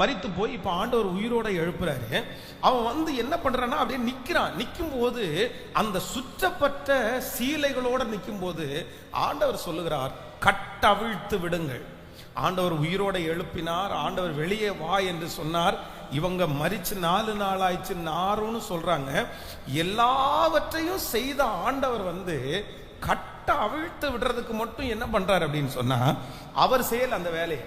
மறித்து போய் இப்போ ஆண்டவர் உயிரோட எழுப்புறாரு. அவன் வந்து என்ன பண்றான்னா அப்படியே நிற்கிறான் நிற்கும் போது அந்த சுற்றப்பட்ட சீலைகளோட நிற்கும் போது ஆண்டவர் சொல்லுகிறார் கட்டவிழ்த்து விடுங்கள். ஆண்டவர் உயிரோட எழுப்பினார் ஆண்டவர் வெளியே வா என்று சொன்னார். இவங்க மறிச்சு நாலு நாள் ஆயிடுச்சு நாரும்னு சொல்றாங்க. எல்லாவற்றையும் செய்த ஆண்டவர் வந்து கட்ட அவிழ்த்து விடுறதுக்கு மட்டும் என்ன பண்றாரு அப்படின்னு சொன்னா அவர் செயல் அந்த வேலையை.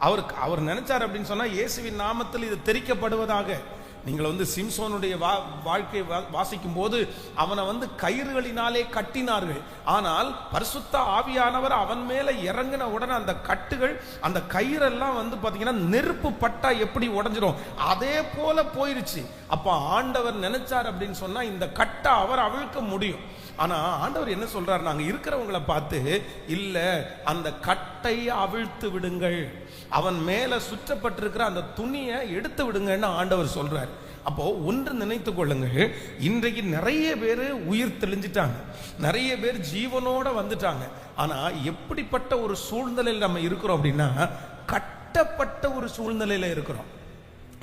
அவருக்கு அவர் நினைச்சார் அப்படின்னு சொன்னா இயேசுவின் நாமத்தில் இது தெரிக்கப்படுவதாக நீங்கள் வந்து சிம்சோனுடைய வா வாழ்க்கை வா- வாசிக்கும் போது அவனை வந்து கயிறுகளினாலே கட்டினார்கள். ஆனால் பரிசுத்த ஆவியானவர் அவன் மேலே இறங்கின உடனே அந்த கட்டுகள் அந்த கயிறெல்லாம் வந்து பார்த்தீங்கன்னா நெருப்பு பட்டா எப்படி உடஞ்சிரும்? அதே போல போயிருச்சு. அப்போ ஆண்டவர் நினைச்சார் அப்படின்னு சொன்னால் இந்த கட்டை அவர் அவிழ்க்க முடியும். ஆனால் ஆண்டவர் என்ன சொல்றாரு? நாங்கள் இருக்கிறவங்களை பார்த்து இல்லை அந்த கட்டை அவிழ்த்து விடுங்கள். அவன் மேலே சுற்றப்பட்டிருக்கிற அந்த துணியை எடுத்து விடுங்கன்னு ஆண்டவர் சொல்கிறார் அப்போ ஒன்று நினைத்து கொள்ளுங்கள் இன்றைக்கு நிறைய பேர் உயிர் தெளிஞ்சிட்டாங்க. நிறைய பேர் ஜீவனோட வந்துட்டாங்க. ஆனா எப்படிப்பட்ட ஒரு சூழ்நிலையில் நம்ம இருக்கிறோம் அப்படின்னா கட்டப்பட்ட ஒரு சூழ்நிலையில இருக்கிறோம்.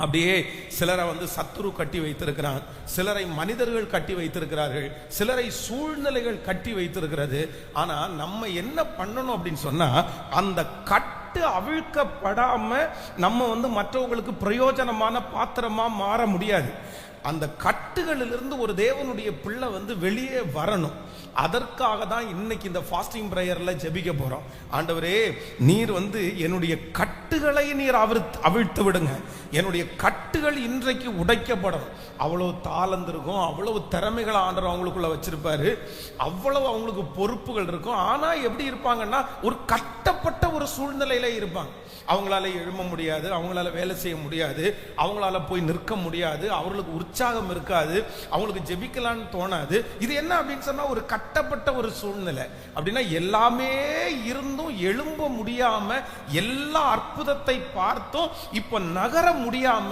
அப்படியே சிலரை வந்து சத்துரு கட்டி வைத்திருக்கிறான் சிலரை மனிதர்கள் கட்டி வைத்திருக்கிறார்கள் சிலரை சூழ்நிலைகள் கட்டி வைத்திருக்கிறது. ஆனா நம்ம என்ன பண்ணணும் அப்படின்னு சொன்னா அந்த கட்டு அவிழ்க்கப்படாம நம்ம வந்து மற்றவங்களுக்கு பிரயோஜனமான பாத்திரமா மாற முடியாது. அந்த கட்டுகளிலிருந்து ஒரு தேவனுடைய பிள்ளை வந்து வெளியே வரணும். அதற்காக தான் இன்னைக்கு இந்த ஃபாஸ்டிங் ப்ரேயர்ல ஜெபிக்க போறோம். ஆண்டவரே நீர் வந்து என்னுடைய கட் கட்டுகளை நீர் அவிழ்த்து அவிழ்த்து விடுங்க. என்னுடைய கட்டுகள் இன்றைக்கு உடைக்கப்படும். அவ்வளவு தாளந்து இருக்கும் அவ்வளவு திறமைகளை ஆண்டவர் அவங்களுக்குள்ள வச்சிருப்பாரு. அவ்வளவு அவங்களுக்கு பொறுப்புகள் இருக்கும். ஆனா எப்படி இருப்பாங்கன்னா ஒரு கட்டப்பட்ட ஒரு சூழ்நிலையில இருப்பாங்க. அவங்களால எழும்ப முடியாது அவங்களால வேலை செய்ய முடியாது அவங்களால போய் நிற்க முடியாது அவர்களுக்கு உற்சாகம் இருக்காது அவங்களுக்கு ஜெபிக்கலான்னு தோணாது. இது என்ன அப்படின்னு சொன்னா ஒரு கட்டப்பட்ட ஒரு சூழ்நிலை. அப்படின்னா எல்லாமே இருந்தும் எழும்ப முடியாம எல்லா அற்புதத்தை பார்த்தும். இப்ப நகர முடியாம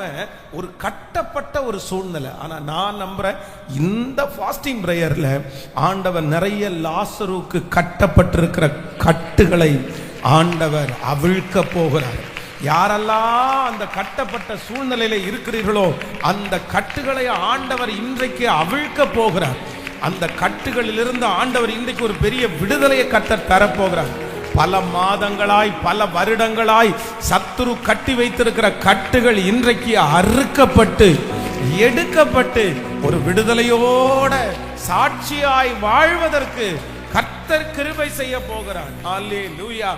ஒரு கட்டப்பட்ட ஒரு சூழ்நிலை. ஆனா நான் நம்புறேன் இந்த ஃபாஸ்டிங் பிரேயர்ல ஆண்டவர் நிறைய லாசருக்கு கட்டப்பட்டிருக்கிற கட்டுகளை ஆண்டவர் அவிழ்க்க போகிறார். யாரெல்லாம் அந்த கட்டப்பட்ட சூழ்நிலையில இருக்கிறீர்களோ அந்த கட்டுகளை ஆண்டவர் இன்றைக்கு அவிழ்க்க போகிறார். அந்த கட்டுகளிலிருந்து ஆண்டவர் இன்றைக்கு ஒரு பெரிய விடுதலையை கத்தர் தரப்போகிறார் பல மாதங்களாய் பல வருடங்களாய் சத்துரு கட்டி வைத்திருக்கிற கட்டுகள் இன்றைக்கு அறுக்கப்பட்டு எடுக்கப்பட்டு ஒரு விடுதலையோட சாட்சியாய் வாழ்வதற்கு கர்த்தர் கிருபை செய்ய போகிறார். அல்லேலூயா